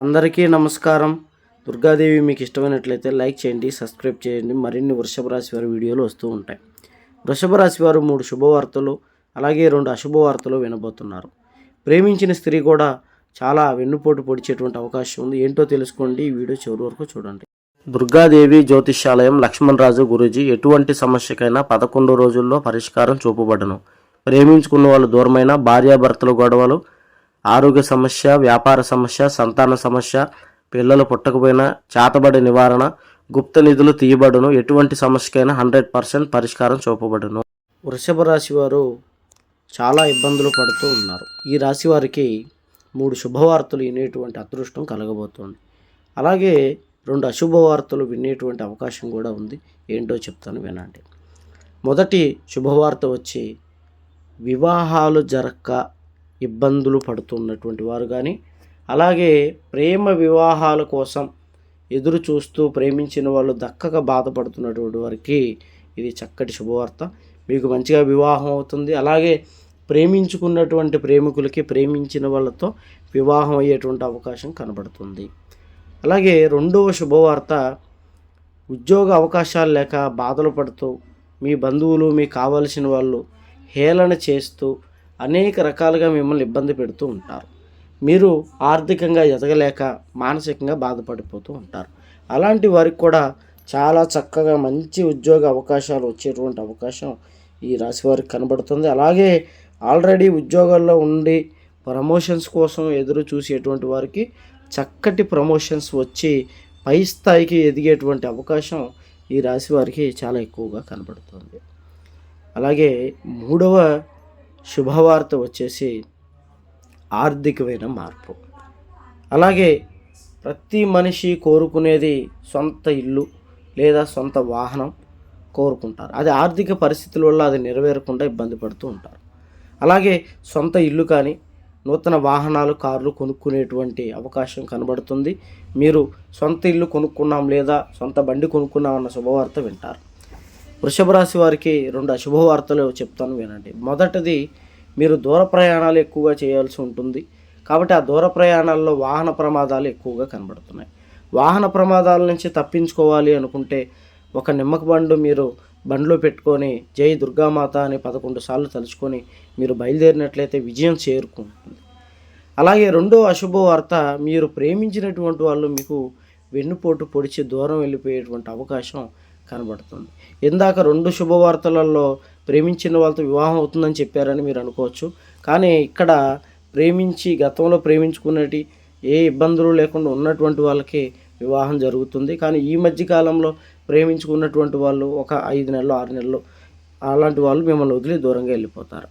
అందరికీ నమస్కారం. దుర్గాదేవి మీకు ఇష్టమైనట్లయితే లైక్ చేయండి సబ్స్క్రైబ్ చేయండి. మరిన్ని వృషభ రాశి వారి వీడియోలు వస్తూ ఉంటాయి. వృషభ రాశి వారు మూడు శుభవార్తలు అలాగే రెండు అశుభవార్తలు వినబోతున్నారు. ప్రేమించిన స్త్రీ కూడా చాలా వెన్నుపోటు పొడిచేటువంటి అవకాశం ఉంది. ఏంటో తెలుసుకోండి. ఈ వీడియో చివరి వరకు చూడండి. దుర్గాదేవి జ్యోతిష్యాలయం లక్ష్మణరాజు గురూజీ ఎటువంటి సమస్యకైనా పదకొండు రోజుల్లో పరిష్కారం చూపబడను. ప్రేమించుకున్న వాళ్ళు దూరమైన భార్యాభర్తల గొడవలు ఆరోగ్య సమస్య వ్యాపార సమస్య సంతాన సమస్య పిల్లలు పుట్టకపోయినా చేతబడి నివారణ గుప్త నిధులు తీయబడును ఎటువంటి సమస్యకైనా హండ్రెడ్ పర్సెంట్ పరిష్కారం చూపబడును. వృషభ రాశి వారు చాలా ఇబ్బందులు పడుతూ ఉన్నారు. ఈ రాశి వారికి మూడు శుభవార్తలు వినేటువంటి అదృష్టం కలగబోతోంది. అలాగే రెండు అశుభవార్తలు వినేటువంటి అవకాశం కూడా ఉంది. ఏంటో చెప్తాను వినండి. మొదటి శుభవార్త వచ్చి వివాహాలు జరక్క ఇబ్బందులు పడుతున్నటువంటి వారు కానీ అలాగే ప్రేమ వివాహాల కోసం ఎదురు చూస్తూ ప్రేమించిన వాళ్ళు దక్కక బాధపడుతున్నటువంటి వారికి ఇది చక్కటి శుభవార్త. మీకు మంచిగా వివాహం అవుతుంది. అలాగే ప్రేమించుకున్నటువంటి ప్రేమికులకి ప్రేమించిన వాళ్ళతో వివాహం అయ్యేటువంటి అవకాశం కనబడుతుంది. అలాగే రెండవ శుభవార్త ఉద్యోగ అవకాశాలు లేక బాధలు పడుతూ మీ బంధువులు మీకు కావలసిన వాళ్ళు హేళన చేస్తూ అనేక రకాలుగా మిమ్మల్ని ఇబ్బంది పెడుతూ ఉంటారు. మీరు ఆర్థికంగా ఎదగలేక మానసికంగా బాధపడిపోతూ ఉంటారు. అలాంటి వారికి కూడా చాలా చక్కగా మంచి ఉద్యోగ అవకాశాలు వచ్చేటువంటి అవకాశం ఈ రాశి వారికి కనబడుతుంది. అలాగే ఆల్రెడీ ఉద్యోగాల్లో ఉండి ప్రమోషన్స్ కోసం ఎదురు చూసేటువంటి వారికి చక్కటి ప్రమోషన్స్ వచ్చి పై స్థాయికి ఎదిగేటువంటి అవకాశం ఈ రాశి వారికి చాలా ఎక్కువగా కనబడుతుంది. అలాగే మూడవ శుభవార్త వచ్చేసి ఆర్థికమైన మార్పు. అలాగే ప్రతి మనిషి కోరుకునేది సొంత ఇల్లు లేదా సొంత వాహనం కోరుకుంటారు. అది ఆర్థిక పరిస్థితుల వల్ల అది నెరవేరకుండా ఇబ్బంది పడుతూ ఉంటారు. అలాగే సొంత ఇల్లు కానీ నూతన వాహనాలు కార్లు కొనుక్కునేటువంటి అవకాశం కనబడుతుంది. మీరు సొంత ఇల్లు కొనుక్కున్నాం లేదా సొంత బండి కొనుక్కున్నాం అన్న శుభవార్త వింటారు. వృషభ రాశి వారికి రెండు అశుభవార్తలు చెప్తాను వినండి. మొదటిది మీరు దూర ప్రయాణాలు ఎక్కువగా చేయాల్సి ఉంటుంది. కాబట్టి ఆ దూర ప్రయాణాల్లో వాహన ప్రమాదాలు ఎక్కువగా కనబడుతున్నాయి. వాహన ప్రమాదాల నుంచి తప్పించుకోవాలి అనుకుంటే ఒక నిమ్మక బండు మీరు బండ్లో పెట్టుకొని జై దుర్గామాత అని పదకొండు సార్లు తలుచుకొని మీరు బయలుదేరినట్లయితే విజయం చేరుకుంటుంది. అలాగే రెండో అశుభవార్త మీరు ప్రేమించినటువంటి వాళ్ళు మీకు వెన్నుపోటు పొడిచి దూరం వెళ్ళిపోయేటువంటి అవకాశం కనబడుతుంది. ఇందాక రెండు శుభవార్తలలో ప్రేమించిన వాళ్ళతో వివాహం అవుతుందని చెప్పారని మీరు అనుకోవచ్చు. కానీ ఇక్కడ ప్రేమించి గతంలో ప్రేమించుకున్నటి ఏ ఇబ్బందులు లేకుండా ఉన్నటువంటి వాళ్ళకి వివాహం జరుగుతుంది. కానీ ఈ మధ్య కాలంలో ప్రేమించుకున్నటువంటి వాళ్ళు ఒక ఐదు నెలలు ఆరు నెలలు అలాంటి వాళ్ళు మిమ్మల్ని వదిలి దూరంగా వెళ్ళిపోతారు.